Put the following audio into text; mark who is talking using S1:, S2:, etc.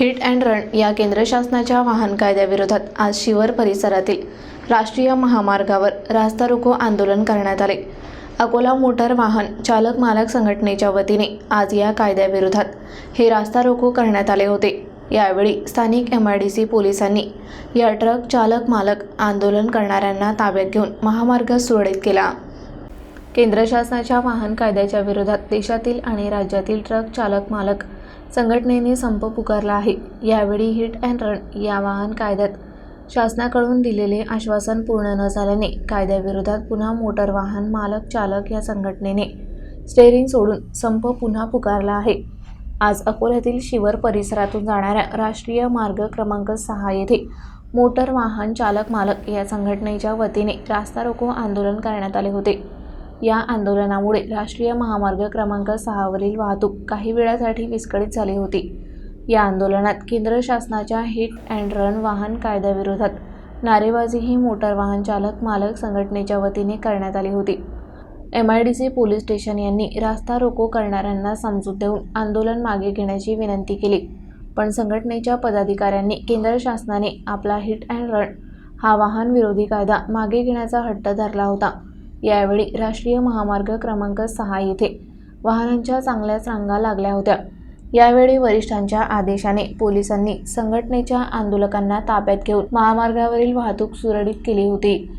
S1: Hit and run या केंद्र शासनाच्या वाहन कायद्याविरोधात आज शिवर परिसरातील राष्ट्रीय महामार्गावर रास्ता रोको आंदोलन करण्यात आले. अकोला मोटार वाहन चालक मालक संघटनेच्या वतीने आज या कायद्याविरोधात हे रास्ता रोको करण्यात आले होते. यावेळी स्थानिक एम आय डी सी पोलिसांनी या ट्रक चालक मालक आंदोलन करणाऱ्यांना ताब्यात घेऊन महामार्ग सुरळीत केला. केंद्र शासनाच्या वाहन कायद्याच्या विरोधात देशातील आणि राज्यातील ट्रक चालक मालक संघटनेने संप पुकारला आहे. यावेळी हिट अँड रन या वाहन कायद्यात शासनाकडून दिलेले आश्वासन पूर्ण न झाल्याने कायद्याविरोधात पुन्हा मोटर वाहन मालक चालक या संघटनेने स्टेरिंग सोडून संप पुन्हा पुकारला आहे. आज अकोल्यातील शिवर परिसरातून जाणाऱ्या राष्ट्रीय मार्ग क्रमांक सहा येथे मोटर वाहन चालक मालक या संघटनेच्या वतीने रास्ता रोको आंदोलन करण्यात आले होते. या आंदोलनामुळे राष्ट्रीय महामार्ग क्रमांक सहावरील वाहतूक काही वेळासाठी विस्कळीत झाली होती. या आंदोलनात केंद्र शासनाच्या हिट अँड रन वाहन कायद्याविरोधात नारेबाजीही मोटार वाहन चालक मालक संघटनेच्या वतीने करण्यात आली होती. M I D C police station यांनी रास्ता रोको करणाऱ्यांना समजूत देऊन आंदोलन मागे घेण्याची विनंती केली. पण संघटनेच्या पदाधिकाऱ्यांनी केंद्र शासनाने आपला हिट अँड रन हा वाहन विरोधी कायदा मागे घेण्याचा हट्ट धरला होता. यावेळी राष्ट्रीय महामार्ग क्रमांक सहा येथे वाहनांच्या चांगल्याच रांगा लागल्या होत्या. यावेळी वरिष्ठांच्या आदेशाने पोलिसांनी संघटनेच्या आंदोलकांना ताब्यात घेऊन महामार्गावरील वाहतूक सुरळीत केली होती.